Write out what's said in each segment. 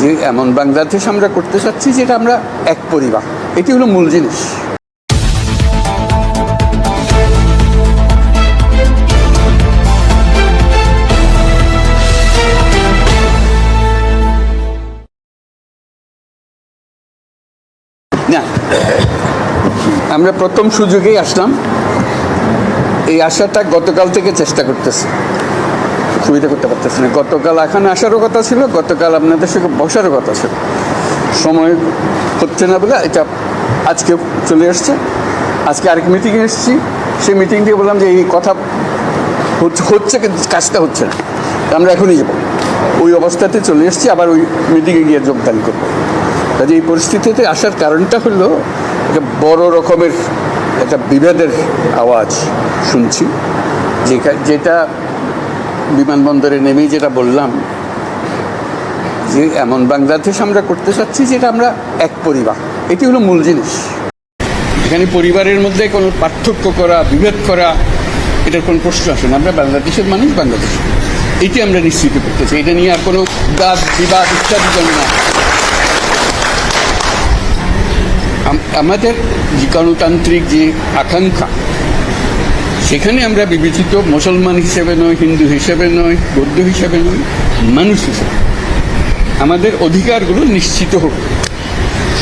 যে এমন বাংলাদেশ আমরা করতে চাচ্ছি যেটা আমরা এক পরিবার। এটি হলো মূল জিনিস। না আমরা প্রথম সুযোগেই আসলাম। এই আশাটা গতকাল থেকে চেষ্টা করতেছি। সুবিধা করতে পারতেছি না। গতকাল এখানে আসারও কথা ছিল, গতকাল আপনাদের সঙ্গে বসারও কথা ছিল। সময় হচ্ছে না বলে এটা আজকে চলে এসছে আজকে আরেক মিটিংয়ে এসেছি। সেই মিটিং দিয়ে বললাম যে এই কথা হচ্ছে কিন্তু কাজটা হচ্ছে না। আমরা এখনই যাব। ওই অবস্থাতে চলে এসেছি, আবার ওই মিটিংয়ে গিয়ে যোগদান করব। কাজে এই পরিস্থিতিতে আসার কারণটা হলো একটা বড় রকমের একটা বিভেদের আওয়াজ শুনছি। যেটা বিমানবন্দরে নেমেই যেটা বললাম, যে এমন বাংলাদেশ আমরা করতে চাচ্ছি যেটা আমরা এক পরিবার। এটি হলো মূল জিনিস। এখানে পরিবারের মধ্যে কোনো পার্থক্য করা, বিভেদ করা, এটার কোনো প্রশ্ন আসে না। আমরা বাংলাদেশের মানুষ, বাংলাদেশ। এটি আমরা নিশ্চিত করতে চাই। এটা নিয়ে আর কোনো বাদ, বিবাদ ইত্যাদি জন্য না আমাদের যে গণতান্ত্রিক যে আকাঙ্ক্ষা সেখানে আমরা বিবেচিত মুসলমান হিসেবে নয়, হিন্দু হিসেবে নয়, বৌদ্ধ হিসেবে নয়, মানুষ হিসেবে আমাদের অধিকারগুলো নিশ্চিত হোক।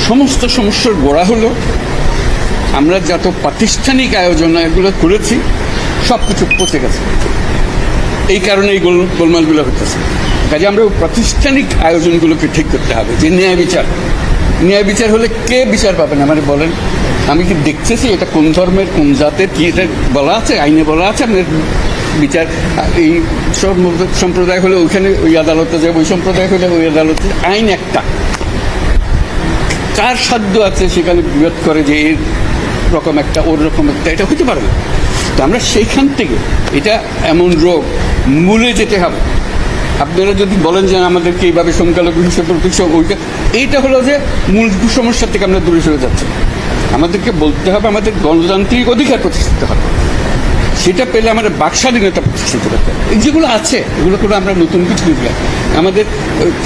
সমস্ত সমস্যার গোড়া হলো, আমরা যত প্রাতিষ্ঠানিক আয়োজন এগুলো করেছি সব কিছু পচে গেছে। এই কারণে এই গোল, গোলমালগুলো হতেছে কাজে আমরা প্রাতিষ্ঠানিক আয়োজনগুলোকে ঠিক করতে হবে, যে ন্যায় বিচার। ন্যায় বিচার হলে কে বিচার পাবেন আমার বলেন, আমি কি দেখতেছি এটা কোন ধর্মের, কোন জাতের, কি এটা বলা আছে, আইনে বলা আছে আপনার বিচার? এই সব সম্প্রদায় হলে ওইখানে ওই আদালতে যাবে, ওই সম্প্রদায় হলে ওই আদালতে আইন একটা। কার সাধ্য আছে সেখানে বিরোধ করে যে এর রকম একটা, ওর রকম একটা? এটা হতে পারে তো আমরা সেইখান থেকে, এটা এমন রোগ, মূলে যেতে হবে। আপনারা যদি বলেন যে আমাদেরকে এইভাবে সংখ্যালঘু হিসেবে প্রতিষ্ঠা ওইটা এইটা হলো যে মূল সমস্যার থেকে আমরা দূরে সরে যাচ্ছি। আমাদেরকে বলতে হবে আমাদের গণতান্ত্রিক অধিকার প্রতিষ্ঠিত হবে। সেটা পেলে আমাদের বাক স্বাধীনতা প্রতিষ্ঠিত করতে হবে। এই যেগুলো আছে এগুলো করে আমরা নতুন কিছু দিতে আমাদের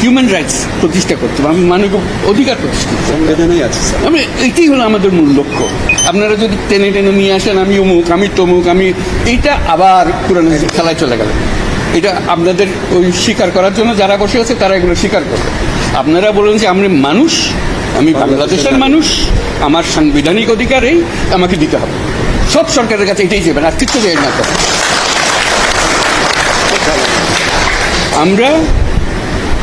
হিউম্যান রাইটস প্রতিষ্ঠা করতে হবে আমি মানবিক অধিকার প্রতিষ্ঠিত করতে। সংবিধানেই আছে আমি এটাই হলো আমাদের মূল লক্ষ্য। আপনারা যদি টেনে টেনে নিয়ে আসেন আমি অমুক আমি তমুক আমি এইটা আবার পুরানো খেলায় চলে গেল। এটা আপনাদের ওই স্বীকার করার জন্য যারা বসে আছে তারা এগুলো স্বীকার করবে। আপনারা বলুন যে আমি মানুষ আমি বাংলাদেশের মানুষ আমার সাংবিধানিক অধিকারেই আমাকে দিতে হবে। সব সরকারের কাছে এটাই যাবেন আর কিচ্ছু দেয় না। আমরা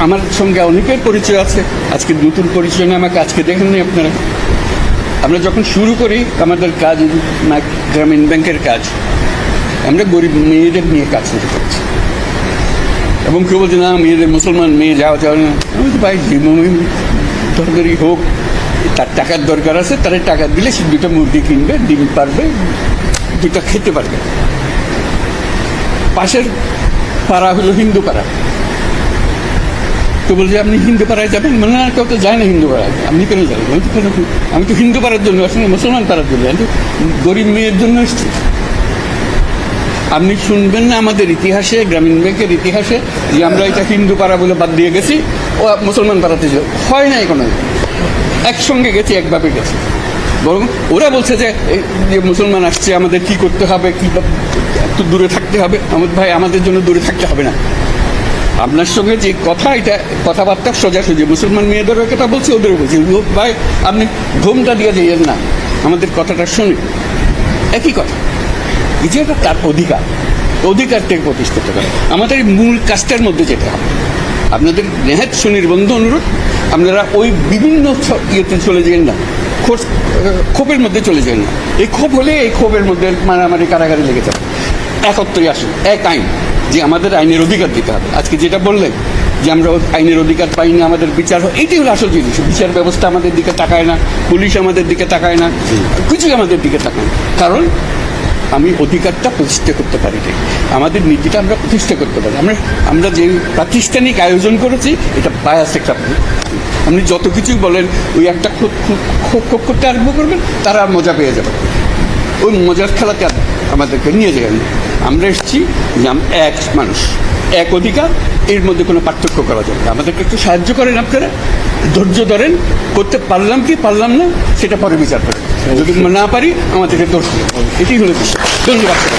আমার সঙ্গে অনেকের পরিচয় আছে আজকে নতুন পরিচয় নিয়ে আমাকে আজকে দেখেন নি আপনারা। আমরা যখন শুরু করি আমাদের কাজ গ্রামীণ ব্যাংকের কাজ আমরা গরিব মেয়েদের নিয়ে কাজ শুরু করছি। এবং কেউ বলছে, না, মেয়েদের মুসলমান, মেয়ে যাওয়া যাওয়া না আমি তো ভাই, যে দরকারই হোক, তার টাকার দরকার আছে, তার টাকা দিলে সে দুটো মুরগি কিনবে, ডিম পারবে, দুটো খেতে পারবে। পাশের পাড়া হলো হিন্দু পাড়া। তো বলছে, আপনি হিন্দু পাড়ায় যাবেন? মানে আর কেউ তো যায় না হিন্দু পাড়ায়। আপনি কেন যাবেন? আমি তো হিন্দু পাড়ার জন্য আসলে মুসলমান পাড়ার জন্য। আমি গরিব মেয়ের জন্য এসেছি। আপনি শুনবেন না আমাদের ইতিহাসে, গ্রামীণ ব্যাংকের ইতিহাসে, যে আমরা এটা হিন্দু পাড়া বলে বাদ দিয়ে গেছি, ও মুসলমান পাড়াতে যাও হয় নাই কোনো। একসঙ্গে গেছি, একভাবে গেছি। বরং ওরা বলছে যে যে মুসলমান আসছে, আমাদের কি করতে হবে, কি একটু দূরে থাকতে হবে। আমাদের ভাই, আমাদের জন্য দূরে থাকতে হবে না। আপনার সঙ্গে যে কথা, এটা কথাবার্তা সোজাসুজি মুসলমান মেয়েদেরও কথা বলছি, ওদেরও বলছি। ভাই, আপনি ঘুমটা দিয়ে দিয়েন না। আমাদের কথাটা শুনে একই কথা। এই যে এটা তার অধিকার অধিকার থেকে প্রতিষ্ঠিত করে। আমাদের মূল কাজটার মধ্যে যেতে হবে। আপনাদের নেহাত সুনির্বন্ধ অনুরোধ আপনারা ওই বিভিন্ন ইয়েতে চলে যান না খোঁজ- ক্ষোভের মধ্যে চলে যান না। এই ক্ষোভ হলে এই ক্ষোভের মধ্যে মারামারি কারাগারে লেগে যাবে। একত্রই আসুন এক আইন যে আমাদের আইনের অধিকার দিতে হবে। আজকে যেটা বললেন যে আমরা আইনের অধিকার পাই না আমাদের বিচার এইটাই হলো আসল জিনিস। বিচার ব্যবস্থা আমাদের দিকে তাকায় না পুলিশ আমাদের দিকে তাকায় না কিছুই আমাদের দিকে তাকায় না। কারণ আমি অধিকারটা প্রতিষ্ঠা করতে পারি নাই। আমাদের নীতিটা আমরা প্রতিষ্ঠা করতে পারি। আমরা আমরা যে প্রাতিষ্ঠানিক আয়োজন করেছি, এটা বায়াস একটা আপনি যত কিছুই বলেন, ওই একটা খোপ করতে আরম্ভ করবেন, তারা মজা পেয়ে যাবে। ওই মজার খেলাতে আমাদেরকে নিয়ে যাবেন আমরা এসেছি যে এক মানুষ। এক অধিকার, এর মধ্যে কোনো পার্থক্য করা যাবে। আমাদেরকে একটু সাহায্য করেন আপনারা। ধৈর্য ধরেন, করতে পারলাম কি, পারলাম না, সেটা পরে বিচার করেন। যদি না পারি, আমাদেরকে দোষ এটি হলো বিষয়। ধন্যবাদ।